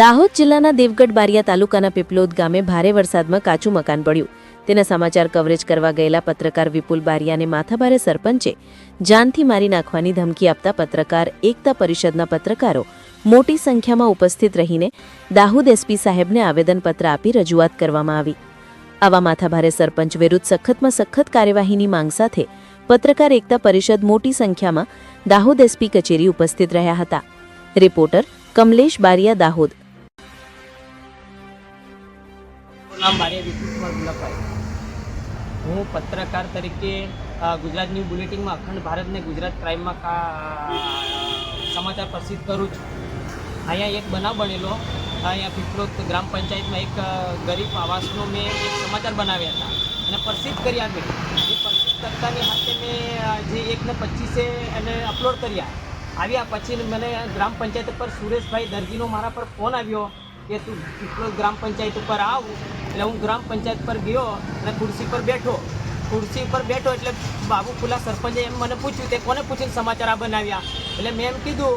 દાહોદ જિલ્લાના દેવગઢ બારિયા તાલુકાના પીપલોદ ગામે ભારે વરસાદમાં કાચું મકાન પડ્યું તેના સમાચાર કવરેજ કરવા ગયેલા પત્રકાર વિપુલ બારિયાને માથાભારે સરપંચે જાનથી મારી નાખવાની ધમકી આપતા પત્રકાર એકતા પરિષદના પત્રકારો મોટી સંખ્યામાં ઉપસ્થિત રહીને દાહોદ એસપી સાહેબને આવેદનપત્ર આપી રજૂઆત કરવામાં આવી. આવા માથાભારે સરપંચ વિરુદ્ધ સખતમાં સખત કાર્યવાહીની માંગ સાથે પત્રકાર એકતા પરિષદ મોટી સંખ્યામાં દાહોદ એસપી કચેરી ઉપસ્થિત રહ્યા હતા. રિપોર્ટર કમલેશ બારિયા દાહોદ. મારું નામ બારિયા વિપુલકુમાર ગુલાબભાઈ હું પત્રકાર તરીકે ગુજરાત ન્યૂ બુલેટિનમાં અખંડ ભારતને ગુજરાત ક્રાઇમમાં સમાચાર પ્રસિદ્ધ કરું છું. અહીંયા એક બનાવ બનેલો. અહીંયા પીપલોદ ગ્રામ પંચાયતમાં એક ગરીબ આવાસનો મેં એક સમાચાર બનાવ્યા હતા. અને પ્રસિદ્ધ કર્યા મેં. એ પ્રસિદ્ધ કરતાની હાથે મેં જે એકને પચીસે એને અપલોડ કર્યા. આવ્યા પછી મને ગ્રામ પંચાયત પર સુરેશભાઈ દરજીનો મારા પર ફોન આવ્યો. કે તું કેટલો ગ્રામ પંચાયત ઉપર આવ, એટલે હું ગ્રામ પંચાયત પર ગયો અને ખુરશી પર બેઠો. ખુરશી પર બેઠો એટલે બાબુ ફુલા સરપંચે એમ મને પૂછ્યું તે કોને પૂછીને સમાચાર આ બનાવ્યા? એટલે મેં એમ કીધું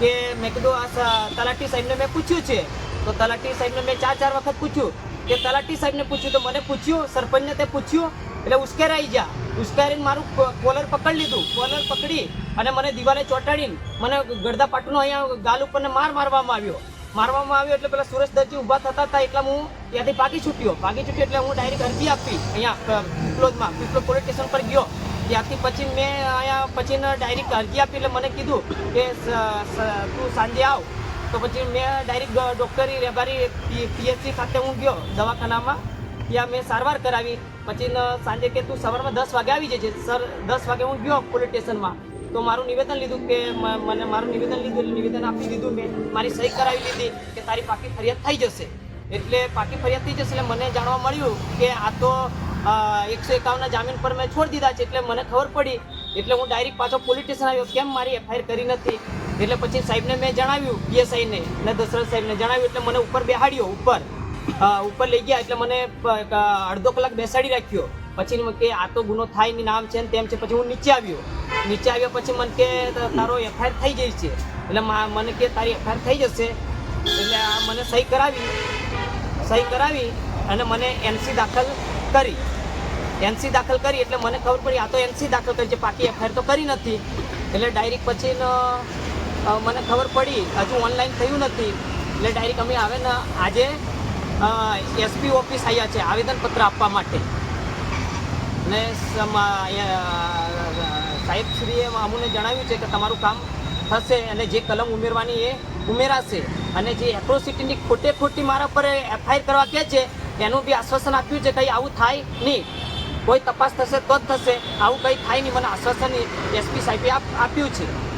કે મેં કીધું આ તલાટી સાહેબને મેં પૂછ્યું છે. તો તલાટી સાહેબને મેં ચાર ચાર વખત પૂછ્યું. કે તલાટી સાહેબને પૂછ્યું તો મને પૂછ્યું, સરપંચને તે પૂછ્યું, એટલે ઉશ્કેરાઈ જા ઉશ્કેરીને મારું કોલર પકડી લીધું. કોલર પકડી અને મને દિવાલે ચોંટાડીને મને ગળદા પાટનો અહીંયા ગાલ ઉપરને માર મારવામાં આવ્યો. મારવામાં આવ્યો એટલે પેલા સુરેશ દરજી ઊભા થતા હતા એટલે હું ત્યાંથી ભાગી છૂટ્યો. ભાગી છૂટ્યો એટલે હું ડાયરેક્ટ અરજી આપી. અહીંયા પીપલોદમાં પીપલોદ પોલીસ સ્ટેશન પર ગયો. ત્યાંથી પછી મેં અહીંયા પછી ડાયરેક્ટ અરજી આપી એટલે મને કીધું કે તું સાંજે આવ. તો પછી મેં ડાયરેક્ટ ડૉક્ટરી રેબારી પીએચસી ખાતે હું ગયો દવાખાનામાં. ત્યાં મેં સારવાર કરાવી. પછી સાંજે કે તું સવારમાં દસ વાગે આવી જજે. સર, દસ વાગે હું ગયો પોલીસ સ્ટેશનમાં તો મારું નિવેદન લીધું કે મને મારું નિવેદન લીધું, એટલે નિવેદન આપી દીધું મેં. મારી સહી કરાવી લીધી કે તારી પાકી ફરિયાદ થઈ જશે. એટલે પાકી ફરિયાદ થઈ જશે એટલે મને જાણવા મળ્યું કે આ તો એકસો એકાવનના જામીન પર મેં છોડી દીધા છે એટલે મને ખબર પડી. એટલે હું ડાયરેક્ટ પાછો પોલીસ સ્ટેશન આવ્યો. કેમ મારી એફઆઈઆર કરી નથી? એટલે પછી સાહેબને મેં જણાવ્યું, પીએસઆઈને, ને દશરથ સાહેબને જણાવ્યું, એટલે મને ઉપર બેહાડ્યો, ઉપર. ઉપર લઈ ગયા, એટલે મને અડધો કલાક બેસાડી રાખ્યો. પછી કે આ તો ગુનો થાયની નામ છે ને તેમ છે. પછી હું નીચે આવ્યો. નીચે આવ્યા પછી મને કે તારો એફઆઈઆર થઈ ગઈ છે. એટલે મને કે તારી એફઆઈઆર થઈ જશે. એટલે આ મને સહી કરાવી. સહી કરાવી અને મને એનસી દાખલ કરી. એનસી દાખલ કરી એટલે મને ખબર પડી આ તો એનસી દાખલ કરી છે. પાકી એફઆઈઆર તો કરી નથી. એટલે ડાયરેક્ટ પછી મને ખબર પડી. હજુ ઓનલાઈન થયું નથી. એટલે ડાયરેક્ટ અમે આવે ને આજે એસપી ઓફિસ આવ્યા છે. આવેદનપત્ર આપવા માટે. ને અહીંયા સાહેબશ્રીએ અમને જણાવ્યું છે કે તમારું કામ થશે અને જે કલમ ઉમેરવાની એ ઉમેરાશે. અને જે એટ્રોસિટીની ખોટે ખોટી મારા પર એફઆઈઆર કરવા કહે છે, એનું બી આશ્વાસન આપ્યું છે કંઈ આવું થાય નહીં. કોઈ તપાસ થશે તો જ થશે. આવું કંઈ થાય નહીં. મને આશ્વાસન એસપી સાહેબે આપ- આપ્યું છે.